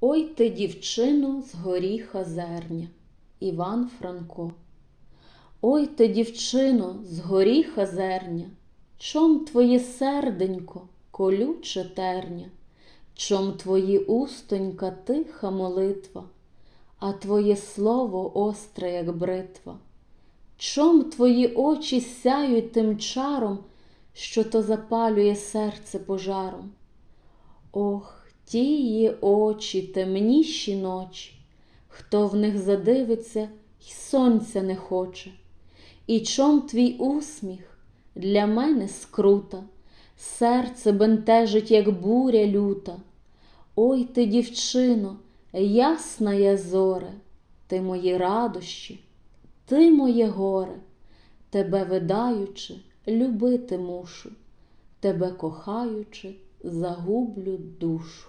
Ой ти, дівчино, з горіха зерня, Іван Франко. Ой ти, дівчино, з горіха зерня, Чом твоє серденько, колюче терня, Чом твої устонька тиха молитва, А твоє слово остре, як бритва? Чом твої очі сяють тим чаром, Що то запалює серце пожаром? Ох, тії очі, темніші ночі, Хто в них задивиться, й сонця не хоче. І чом твій усміх для мене скрута, Серце бентежить, як буря люта. Ой ти, дівчино, ясна я зоре, Ти мої радощі, ти моє горе, Тебе видаючи, любити мушу, Тебе кохаючи, загублю душу.